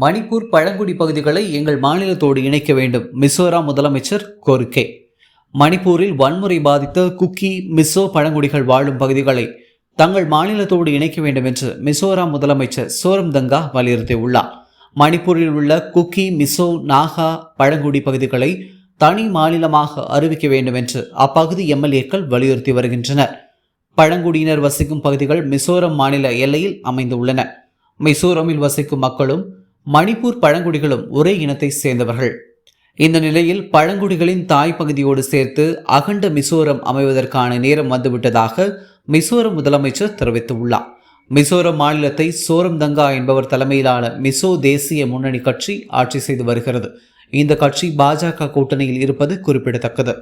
மணிப்பூர் பழங்குடி பகுதிகளை எங்கள் மாநிலத்தோடு இணைக்க வேண்டும். மிசோராம் முதலமைச்சர் கோரிக்கை. மணிப்பூரில் வன்முறை பாதித்த குக்கி மிசோ பழங்குடிகள் வாழும் பகுதிகளை தங்கள் மாநிலத்தோடு இணைக்க வேண்டும் என்று மிசோராம் முதலமைச்சர் சோரம் தங்கா வலியுறுத்தியுள்ளார். மணிப்பூரில் உள்ள குக்கி மிசோ நாகா பழங்குடி பகுதிகளை தனி மாநிலமாக அறிவிக்க வேண்டும் என்று அப்பகுதி எம்எல்ஏக்கள் வலியுறுத்தி வருகின்றனர். பழங்குடியினர் வசிக்கும் பகுதிகள் மிசோரம் மாநில எல்லையில் அமைந்துள்ளன. மிசோரமில் வசிக்கும் மக்களும் மணிப்பூர் பழங்குடிகளும் ஒரே இனத்தை சேர்ந்தவர்கள். இந்த நிலையில் பழங்குடிகளின் தாய் பகுதியோடு சேர்த்து அகண்ட மிசோரம் அமைவதற்கான நேரம் வந்துவிட்டதாக மிசோரம் முதலமைச்சர் தெரிவித்துள்ளார். மிசோரம் மாநிலத்தை சோரம் தங்கா என்பவர் தலைமையிலான மிசோ தேசிய முன்னணி கட்சி ஆட்சி செய்து வருகிறது. இந்த கட்சி பாஜக கூட்டணியில் இருப்பது குறிப்பிடத்தக்கது.